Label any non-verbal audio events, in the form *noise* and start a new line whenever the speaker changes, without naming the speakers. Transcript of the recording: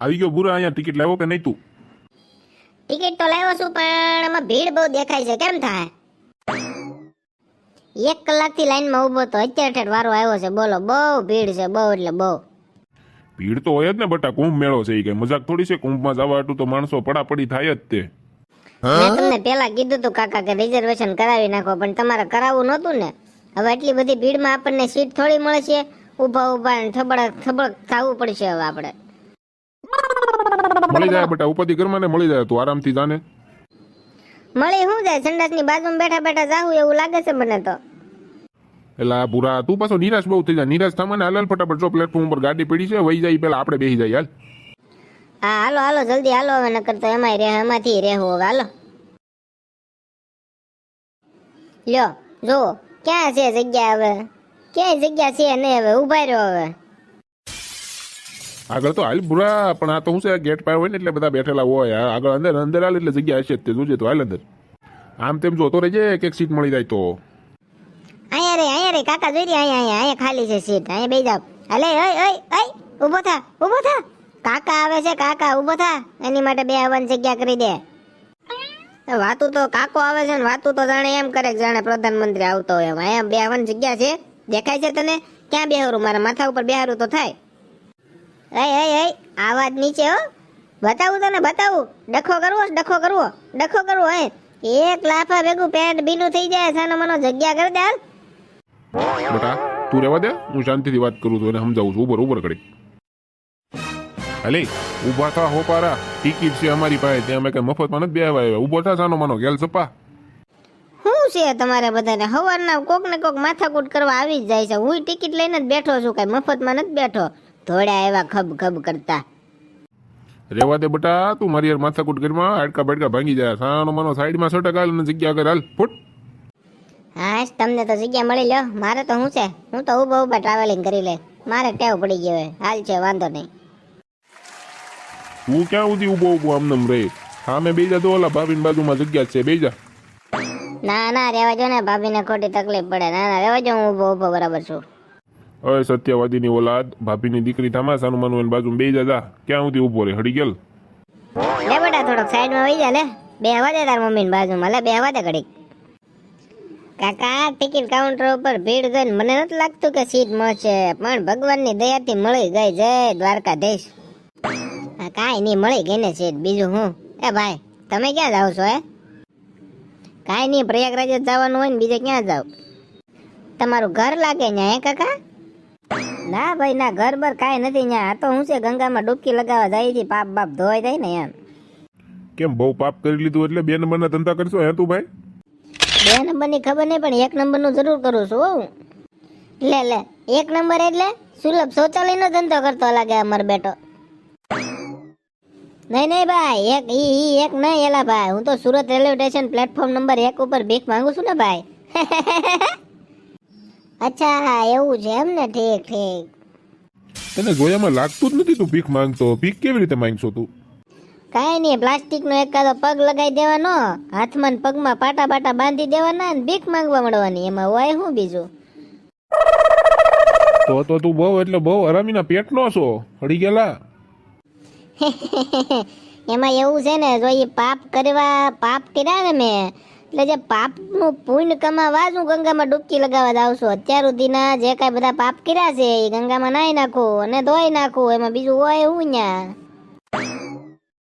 આવી ગયો બુરા અહીંયા ટિકિટ લાવ્યો કે નહીં તું?
ટિકિટ તો લાવ્યો છું પણ એમાં ભીડ બહુ દેખાય છે. કેમ થાય? એક કલાકથી લાઈનમાં ઊભો તો અત્યારે ઠેઠ વારો આવ્યો છે. બોલો બહુ ભીડ છે બહુ એટલે બહુ.
ભીડ તો હોય જ ને બટા કુંભ મેળો છે એ કઈ મજાક થોડી છે કુંભમાં જવા તો માણસો પડાપડી થાય જ તે.
મેં તમને પેલા કીધું તું કાકા કે રિઝર્વેશન કરાવી નાખો પણ તમારે કરાવવું નહોતું ને. હવે એટલી બધી ભીડમાં આપણને સીટ થોડી મળે છે ઊભા ઊભા થબડક થબડક થવું પડશે હવે આપણે.
મળી જાય બેટા ઉપાધિ ઘરમાં ને મળી જાય તું આરામથી જાને.
મળી હું જાય? સંડાસની બાજુમાં બેઠા બેઠા જાવું એવું લાગે છે મને તો.
એટલે આ બુરા તું પાછો નિરાશ બહુ થઈ જાય નિરાશ થવા ને હાલ ફટાફટ જો પ્લેટફોર્મ ઉપર ગાડી પડી છે વહી જાય પેલા આપણે બેસી જાય હાલ.
હા હાલો હાલો જલ્દી હાલો હવે નકર તો એમાંય રહે એમાંથી રહેવું હવે હાલો. લ્યો જો ક્યાં છે જગ્યા હવે? ક્યાંય જગ્યા છે નહીં હવે ઊભા રહ્યો હવે.
આગળ તો હાલ બુરા પણ આ તો શું છે ગેટ પાર હોય ને એટલે બધા બેઠેલા હોય. આગળ અંદર અંદર હાલ એટલે જગ્યા હશે તે જોજે તો હાલ અંદર. આમ તેમ જોતો રહેજે, એક સીટ મળી જાય તો.
અહીંયા રે અહીંયા રે, કાકા જોઈ રહ્યા, અહીંયા અહીંયા ખાલી છે સીટ અહીંયા બેસી જાવ અલે ઓય ઓય ઓય ઊભો થા ઊભો થા. કાકા આવે છે, કાકા, ઊભો થા. એની માટે બે આવવાની જગ્યા કરી દે. વાતું તો કાકો આવે છે ને, વાતું તો જાણે એમ કરે કે જાણે પ્રધાનમંત્રી આવતો હોય એમ. અહીંયા બે આવવાની જગ્યા છે. દેખાય છે તને? ક્યાં બેહારું? મારા માથા ઉપર બેહારું તો થાય. એય એય એય આવાજ નીચે હો. બતાવું તને બતાવું. ડખો કરવો ડખો કરવો. ડખો કરવો હે. એક લાફા ભેગું પેન્ટ બીનું થઈ જાય સાનો મનો જગ્યા કરી દે
બેટા તું રહેવા દે હું શાંતિથી વાત કરું છું એને સમજાવું છું ઉભર ઉભર કરી. હાલે ઊભા થા હો પારા. ટિકિટ છે અમારી પાસે ત્યાં અમે કઈ મફતમાં નથી બેહવા આવ્યા. ઊભો થા સાનો માનો ગેલ સપા.
શું છે તમારે બધાને? સવારના કોક ને કોક માથાકૂટ કરવા આવી જ જાય છે. હું ટિકિટ લઈને જ બેઠો છું કઈ મફતમાં નથી બેઠો. ધોળ્યા એવા ખબ ખબ કરતા.
રેવા દે બટા તું મારી યાર માથાકૂટ કરીમાં હાડકા બાડકા ભાંગી જાય. સાનો માનો સાઈડમાં સટક હાલ અને જગ્યા કર હાલ. ફૂટ.
હા તમને તો જગ્યા મળી લ્યો મારે તો શું છે? હું તો ઊભા ઊભા ટ્રાવેલિંગ કરી લે. મારે ટેવ પડી ગયો હાલ છે વાંધો નહીં.
તું ક્યાં સુધી ઊભો ઊભો આમનેમ રહે સામે બેજા તો ઓલા ભાભીની બાજુમાં જગ્યા છે બેજા.
ના ના રહેવા જો ને. ભાભીને ખોટી તકલીફ પડે. ના ના રહેવા જો હું ઊભો ઊભો બરાબર છું.
અય સત્યવાદીની ઓલાદ, ભાભીની દીકરી તમાસાનું સાનું માનું એની બેજા જા ક્યાં સુધી ઊભો રે? હડી ગયેલ.
લે બેટા, થોડોક સાઈડમાં વહી જા, લે. બે હવા દે તાર મમ્મીની બાજુમાં, લે, બે હવા દે ઘડીક. કાકા ટિકિટ કાઉન્ટર ઉપર ભીડ જોઈને મને નથી લાગતું કે સીટ મળશે પણ ભગવાનની દયાથી મળી ગઈ. જય દ્વારકાધીશ. કાંઈ નહીં, મળી ગઈ ને સીટ બીજું હું? એ ભાઈ, તમે ક્યાં જાઓ છો, હે? કાંઈ નહીં, પ્રયાગરાજ જવાનું હોય ને, બીજે ક્યાં જાવ તમારું ઘર લાગે ને હે કાકા? ના ભાઈ ના ઘર બર કાંઈ નથી ત્યાં આ તો હું છે ગંગામાં ડૂબકી લગાવવા જાય છે પાપ બાપ ધોવાઈ જાય ને એમ.
કેમ બહુ પાપ કરી લીધું એટલે બે નંબરના ધંધા કરશો હે તું ભાઈ?
બે નંબરની ખબર નહીં પણ એક નંબરનું જરૂર કરું છું હું લે લે એક નંબર એટલે સુલભ શૌચાલયનો ધંધો કરતો લાગે અમારો બેટો. નહીં નહીં ભાઈ એક ઈ ઈ એક નહીં એલા ભાઈ. હું તો Surat railway station platform number એક ઉપર ભીખ માંગુ છું ને ભાઈ. *laughs* અચ્છા એવું છે એમ ને? ઠીક ઠીક.
તને જોયામાં લાગતું જ નથી તું ભીખ માંગતો? ભીખ કેવી રીતે માંગશો તું?
કાંઈ નહીં પ્લાસ્ટિકનો એકાદો પગ લગાવી દેવાનો હાથમાં પગમાં પાટા પાટા બાંધી દેવાના અને ભીખ માંગવા મળવાની. એમાં હોય શું બીજું?
તો તો તું બહુ એટલે બહુ હરામીના પેટનો છો. હળી ગયેલા? *laughs*
એમાં એવું છે ને જો એ પાપ કરવા પાપ કર્યા ને મેં એટલે જે પાપનું પુણ્ય કમાવા હું ગંગામાં ડૂબકી લગાવવા જાઉં છું. અત્યાર સુધીના જે કાંઈ બધા પાપ કર્યા છે, એ ગંગામાં નાહી નાખું અને ધોઈ નાખું, એમાં બીજું હોય હું ન્યા.